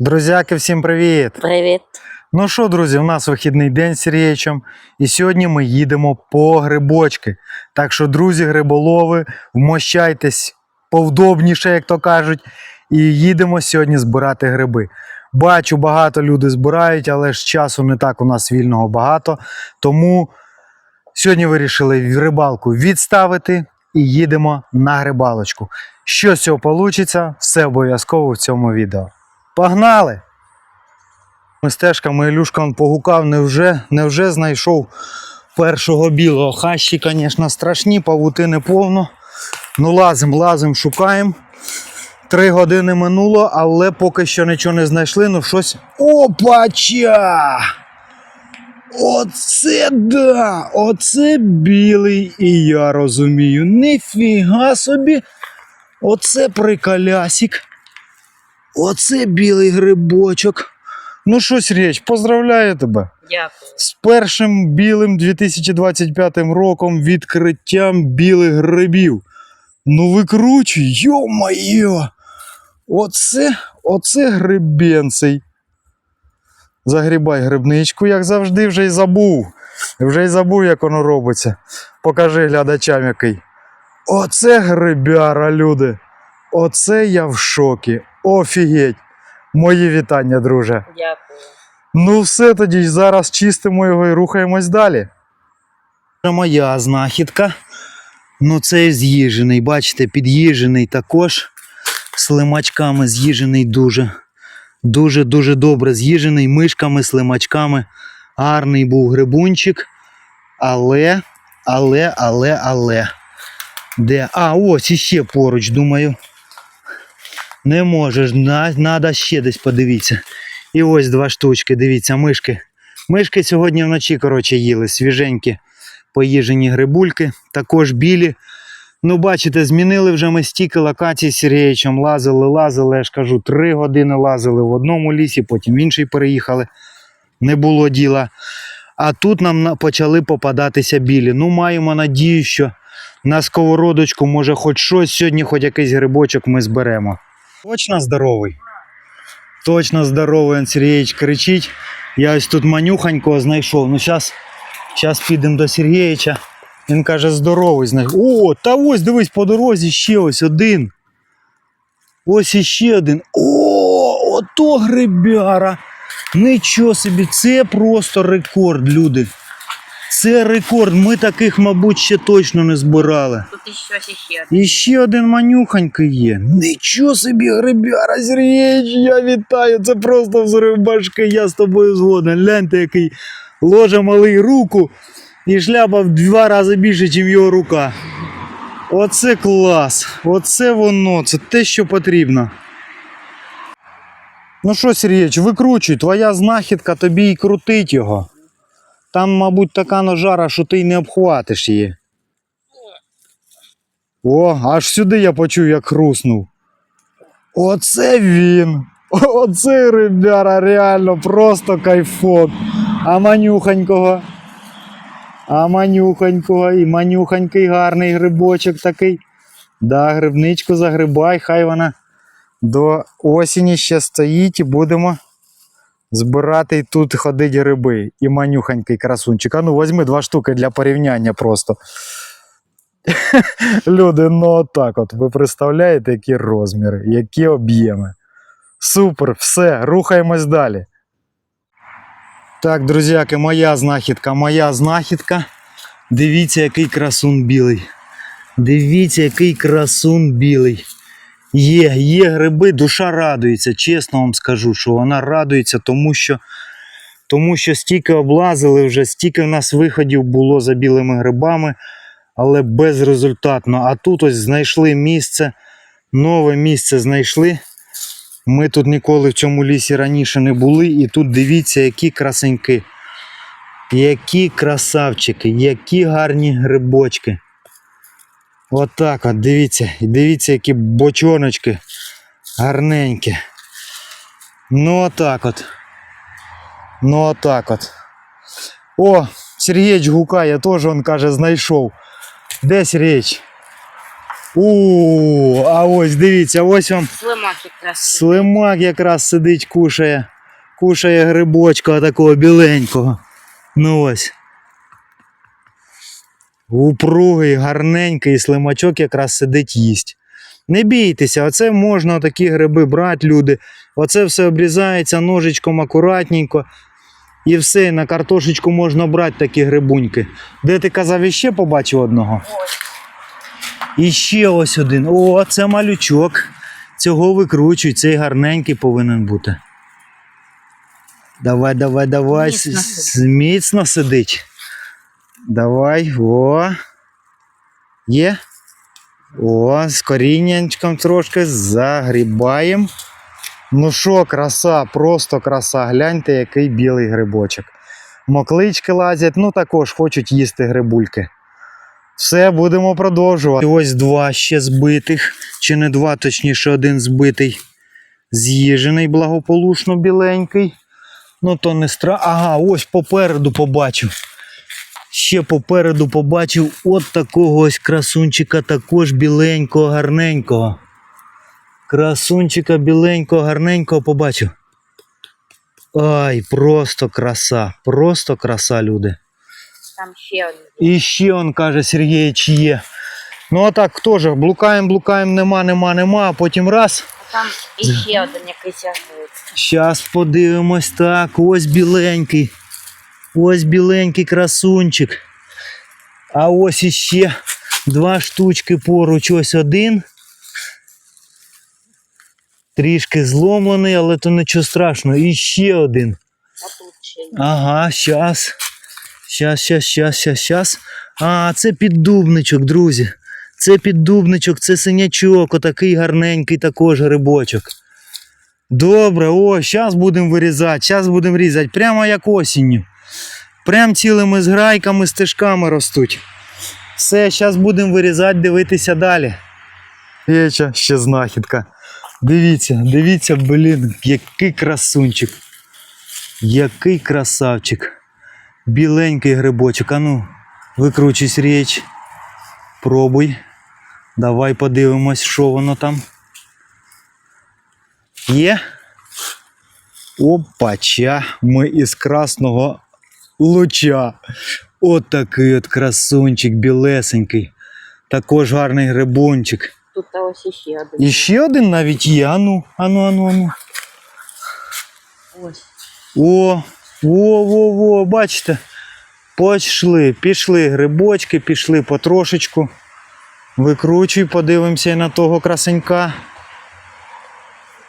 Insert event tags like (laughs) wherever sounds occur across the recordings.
Друзяки, всім привіт! Привіт. Ну що, друзі, у нас вихідний день з Сергієчем, і сьогодні ми їдемо по грибочки. Так що, друзі, гриболови, вмощайтесь повдобніше, як то кажуть, і їдемо сьогодні збирати гриби. Бачу, багато людей збирають, але ж часу не так у нас вільного багато. Тому сьогодні вирішили рибалку відставити і їдемо на грибалочку. Що з цього вийде, все обов'язково в цьому відео. Погнали! Стежками Ілюшка он погукав, невже, невже знайшов першого білого. Хащі, звісно, страшні, павутини повно. Ну, лазим, лазим, шукаємо. Три години минуло, але поки що нічого не знайшли. Ну щось. Опача! Оце да! Оце білий, і я розумію. Ніфіга собі. Оце приколясик. Оце білий грибочок. Ну що, Сергійович, поздравляю тебе Дякую. з першим білим 2025 роком відкриттям білих грибів. Ну викручуй, йо-моє! Оце, оце грибенцей. Загрібай грибничку, як завжди, вже й забув. Вже й забув, як воно робиться. Покажи глядачам який. Оце грибяра, люди. Оце я в шокі. Офігеть. Мої вітання, друже. Дякую. Ну, все тоді зараз чистимо його і рухаємось далі. Це моя знахідка. Ну, цей з'їжений, бачите, під'їжений також. Слимачками з'їжений дуже. Дуже-дуже добре з'їжений мишками, слимачками. Гарний був грибунчик. Але, але, але, але. Де? А, ось іще поруч, думаю. Не можеш, надо ще десь подивитися. І ось два штучки, дивіться, мишки. Мишки сьогодні вночі, коротше, їли свіженькі поїжені грибульки, також білі. Ну, бачите, змінили вже ми стільки локацій з Сергієчем, лазили, лазили, я ж кажу, три години лазили в одному лісі, потім в інший переїхали. Не було діла. А тут нам почали попадатися білі. Ну, маємо надію, що на сковородочку, може, хоч щось, сьогодні хоч якийсь грибочок ми зберемо. Точно здоровий? Точно здоровий, Сергійович кричить. Я ось тут манюханького знайшов. Ну, зараз щас підемо до Сергійовича. Він каже, здоровий знайшов. О, та ось дивись по дорозі ще ось один. Ось іще один. О, ото грибяра. Нічого собі, це просто рекорд, люди. Це рекорд. Ми таких, мабуть, ще точно не збирали. Тут щось іще. І ще один манюханький є. Нічого собі, грибяра Сергійович, я вітаю. Це просто взрив башки, я з тобою згоден. Гляньте, який ложе малий руку і шляпа в два рази більше, ніж його рука. Оце клас. Оце воно, це те, що потрібно. Ну що, Сергійович, викручуй, твоя знахідка тобі й крутить його. Там, мабуть, така ножара, що ти й не обхватиш її. О, аж сюди я почув, як хруснув. Оце він. (laughs) Оце ребяра, реально, просто кайфок. А манюханького. А манюханького і манюханький гарний грибочок такий. Да, грибничку загрибай, хай вона до осені ще стоїть і будемо збирати тут ходить гриби. І манюханький красунчик. А ну візьми два штуки для порівняння просто. (laughs) Люди, ну отак от. Ви представляєте, які розміри, які об'єми. Супер, все, рухаємось далі. Так, друзяки, моя знахідка, моя знахідка. Дивіться, який красун білий. Дивіться, який красун білий. Є, є гриби, душа радується. Чесно вам скажу, що вона радується, тому що, тому що стільки облазили вже, стільки в нас виходів було за білими грибами але безрезультатно. А тут ось знайшли місце, нове місце знайшли. Ми тут ніколи в цьому лісі раніше не були. І тут дивіться, які красеньки, які красавчики, які гарні грибочки. Отак от, дивіться, і дивіться, які бочоночки гарненькі. Ну отак от. Ну отак от. О, Сергійович гукає, теж він каже, знайшов. Де Сергійович? У, а ось дивіться, ось вам Слимак якраз. слимак якраз сидить, кушає. Кушає грибочка такого біленького. Ну ось. Упругий, гарненький слимачок якраз сидить їсть. Не бійтеся, оце можна такі гриби брати, люди. Оце все обрізається ножичком акуратненько. І все, на картошечку можна брати такі грибуньки. Де ти казав, іще побачив одного? Ось. І ще ось один. О, це малючок. Цього викручуй, цей гарненький повинен бути. Давай, давай, давай. Міцно сидить. Давай, о. Є. О, з коріннячком трошки загрібаємо. Ну що, краса, просто краса. Гляньте, який білий грибочок. Моклички лазять, ну також хочуть їсти грибульки. Все, будемо продовжувати. Ось два ще збитих, чи не два, точніше, один збитий. З'їжений благополучно біленький. Ну то не стра. Ага, ось попереду побачив. Ще попереду побачив от такого ось красунчика, також біленького, гарненького. Красунчика біленького, гарненького побачив. Ай, просто краса, просто краса, люди. Там ще один. І ще он каже Сергійович є. Ну а так теж блукаємо, блукаємо, нема, нема, нема, а потім раз. А Там іще один якийсь агрик. Щас подивимось так. Ось біленький. Ось біленький красунчик. А ось іще два штучки поруч. Ось один. Трішки зломлений, але то нічого страшного. І ще один. Ага, щас. Щас, щас, щас, щас, щас. А, це піддубничок, друзі. Це піддубничок, це синячок, отакий гарненький також грибочок. Добре, о, зараз будемо вирізати, зараз будемо різати, прямо як осінню. Прям цілими зграйками, стежками ростуть. Все, зараз будемо вирізати, дивитися далі. Єча, ще знахідка. Дивіться, дивіться, блін, який красунчик. Який красавчик. Біленький грибочок. Ану, викручусь річ. Пробуй. Давай подивимось, що воно там. Є. Опача. Ми із красного луча. От такий от красунчик білесенький. Також гарний грибунчик. Тут ось іще один. І ще один навіть є. Ану, ану, ану, ану. Ось. О, во, во, во, бачите. Пішли, пішли грибочки, пішли потрошечку. Викручуй, подивимося на того красенька.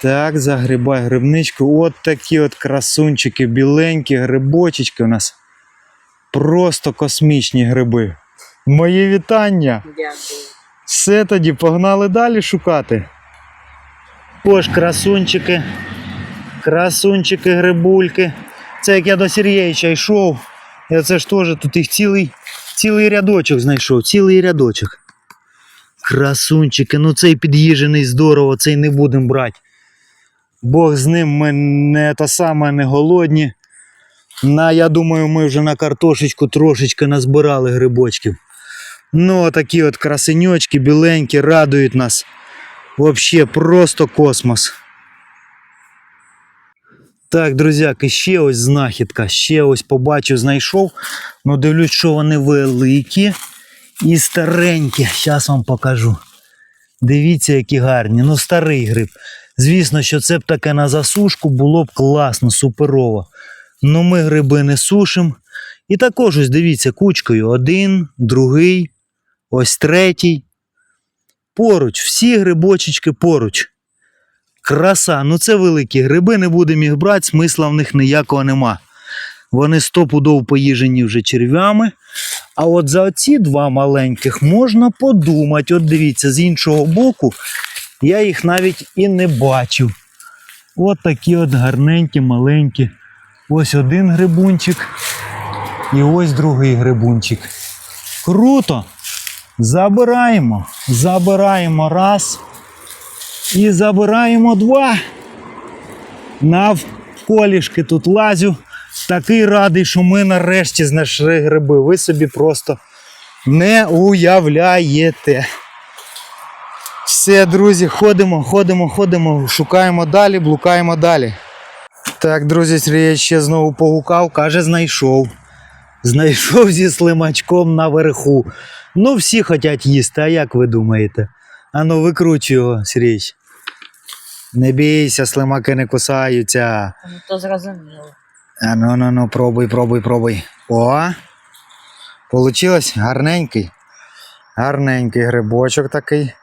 Так, загрібай грибничку. От такі от красунчики, біленькі грибочечки у нас. Просто космічні гриби. Мої вітання! Дякую. Все тоді, погнали далі шукати. Ось красунчики. Красунчики, грибульки. Це як я до Сергійовича йшов. Я це ж теж тут їх цілий, цілий рядочок знайшов, цілий рядочок. Красунчики, ну цей під'їжений здорово, цей не будемо брати. Бог з ним ми не та саме не голодні. На, я думаю, ми вже на картошечку трошечки назбирали грибочків. Ну, такі от красеньочки, біленькі, радують нас. Вообще просто космос. Так, друзяки, ще ось знахідка. Ще ось побачив, знайшов. Ну, дивлюсь, що вони великі і старенькі. Зараз вам покажу. Дивіться, які гарні. Ну, старий гриб. Звісно, що це б таке на засушку було б класно, суперово. Ну, ми гриби не сушимо. І також ось дивіться, кучкою. Один, другий, ось третій. Поруч, всі грибочечки поруч. Краса, ну це великі гриби, не будемо їх брати, смисла в них ніякого нема. Вони стопудов поїжені вже черв'ями. А от за оці два маленьких можна подумати. От дивіться, з іншого боку я їх навіть і не бачив. От такі от гарненькі, маленькі. Ось один грибунчик. І ось другий грибунчик. Круто! Забираємо. Забираємо раз. І забираємо два. Навколішки тут лазю. Такий радий, що ми нарешті знайшли гриби. Ви собі просто не уявляєте. Все, друзі, ходимо, ходимо, ходимо, шукаємо далі, блукаємо далі. Так, друзі, Сергій ще знову погукав, каже, знайшов. Знайшов зі слимачком наверху. Ну, всі хочуть їсти, а як ви думаєте? Ану, викручуй його, Сергій. Не бійся, слимаки не кусаються. Ну то зрозуміло. А ну ну ну, пробуй, пробуй, пробуй. О! Получилось гарненький. Гарненький грибочок такий.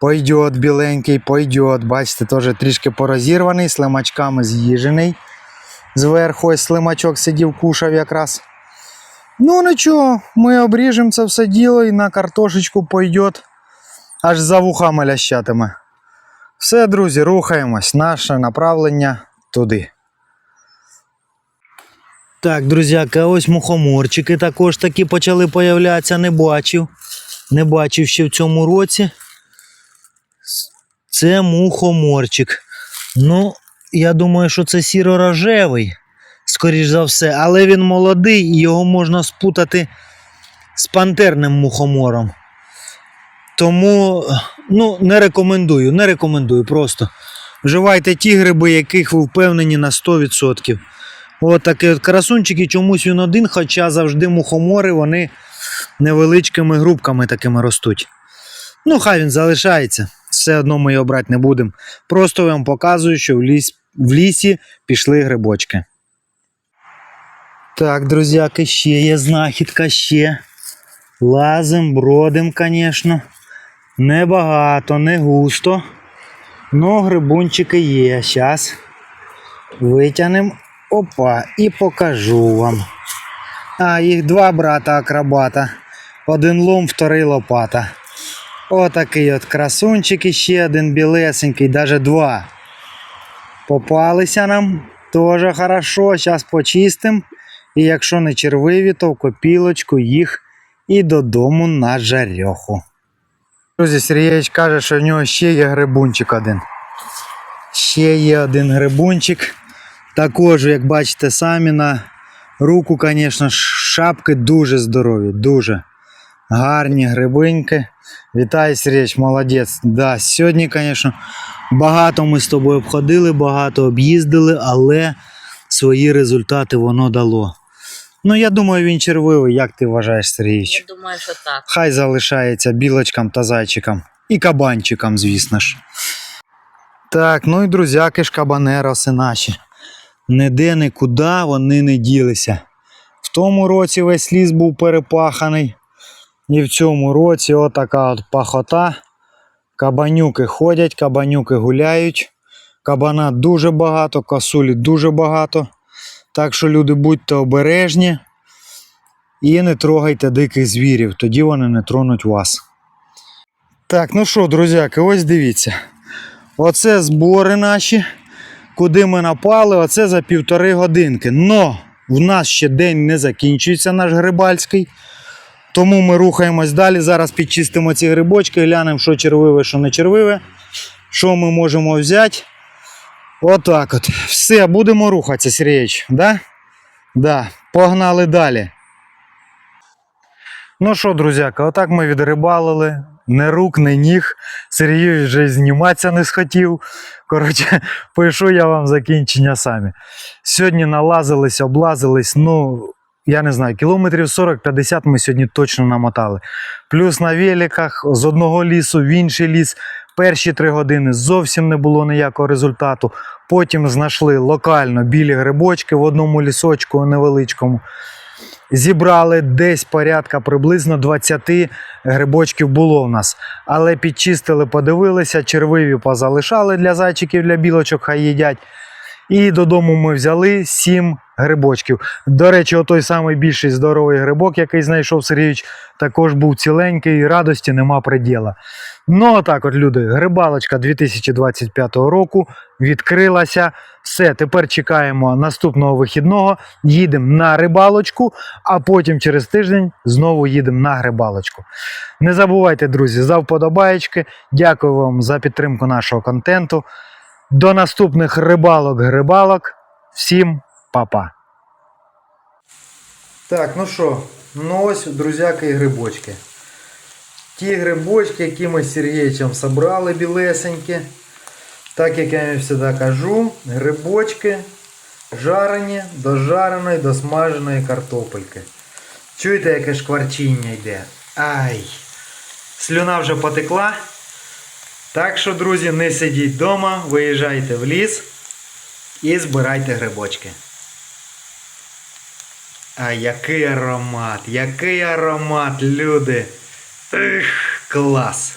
Пойдет біленький, пойдет. Бачите, теж трішки порозірваний, слимачками з'їжений. Зверху ось слимачок сидів, кушав якраз. Ну нічого, ми обріжемо це все діло і на картошечку пойдет. Аж за вухами лящатиме. Все, друзі, рухаємось. Наше направлення туди. Так, друзяка, ось мухоморчики також такі почали появлятися, не бачив. Не бачив ще в цьому році. Це мухоморчик. Ну, я думаю, що це сіро-рожевий, скоріш за все, але він молодий і його можна спутати з пантерним мухомором. Тому ну, не рекомендую, не рекомендую просто. Вживайте ті гриби, яких ви впевнені на 100%. От такі от красунчики, чомусь він один, хоча завжди мухомори вони невеличкими грубками такими ростуть. Ну, хай він залишається. Все одно ми його брати не будемо. Просто вам показую, що в, ліс, в лісі пішли грибочки. Так, друзяки, ще є знахідка, ще. Лазим, бродим, звісно. Небагато, не густо. Ну, грибунчики є. Зараз витягнемо. Опа, і покажу вам. А, їх два брата акробата. Один лом, вторий лопата. Отакий от красунчик і ще один білесенький, навіть два. Попалися нам. Тоже хорошо. Зараз почистимо. І якщо не червиві, то в копілочку їх і додому на жарьоху. Друзі, Сергійович каже, що в нього ще є грибунчик один. Ще є один грибунчик. Також, як бачите самі на руку, звісно, шапки дуже здорові, дуже гарні грибинки. Вітаю, Сергійович, молодець. Да, сьогодні, звісно, багато ми з тобою обходили, багато об'їздили, але свої результати воно дало. Ну, я думаю, він червивий, як ти вважаєш, Сергійович? Я думаю, що так. Хай залишається білочкам та зайчикам. І кабанчикам, звісно ж. Так, ну і друзяки ж кабанероси наші. Ніде нікуди вони не ділися. В тому році весь ліс був перепаханий. І в цьому році отака от пахота. Кабанюки ходять, кабанюки гуляють. Кабана дуже багато, косулі дуже багато. Так що, люди, будьте обережні і не трогайте диких звірів, тоді вони не тронуть вас. Так, ну що, друзяки, ось дивіться. Оце збори наші, куди ми напали, оце за півтори годинки. Но в нас ще день не закінчується, наш грибальський. Тому ми рухаємось далі. Зараз підчистимо ці грибочки, глянемо, що червиве, що не червиве. Що ми можемо взяти. Отак от. Все, будемо рухатися, Сергійович. Да? Да. Погнали далі. Ну що, друзяка, отак ми відрибалили. Не рук, не ніг. Сергій вже зніматися не схотів. Коротше, (laughs) пишу я вам закінчення самі. Сьогодні налазились, облазились, ну, я не знаю, кілометрів 40-50 ми сьогодні точно намотали. Плюс на великах з одного лісу в інший ліс. Перші три години зовсім не було ніякого результату. Потім знайшли локально білі грибочки в одному лісочку невеличкому. Зібрали десь порядка приблизно 20 грибочків було в нас. Але підчистили, подивилися, червиві позалишали для зайчиків, для білочок, хай їдять. І додому ми взяли 7 грибочків. До речі, отой самий більший здоровий грибок, який знайшов Сергійович, також був ціленький, і радості нема приділа. Ну, отак от, люди, грибалочка 2025 року відкрилася. Все, тепер чекаємо наступного вихідного, їдемо на рибалочку, а потім через тиждень знову їдемо на грибалочку. Не забувайте, друзі, за вподобаєчки. Дякую вам за підтримку нашого контенту. До наступних рибалок-грибалок. Всім па-па. Так, ну що, ну ось, друзяки і грибочки. Ті грибочки, які ми з Сергійчем собрали білесенькі. Так як я вам завжди кажу, грибочки жарені до жареної, до смаженої картопельки. Чуєте, яке шкварчіння йде? Ай! Слюна вже потекла. Так що, друзі, не сидіть вдома, виїжджайте в ліс і збирайте грибочки. А який аромат, який аромат, люди. Ех, клас.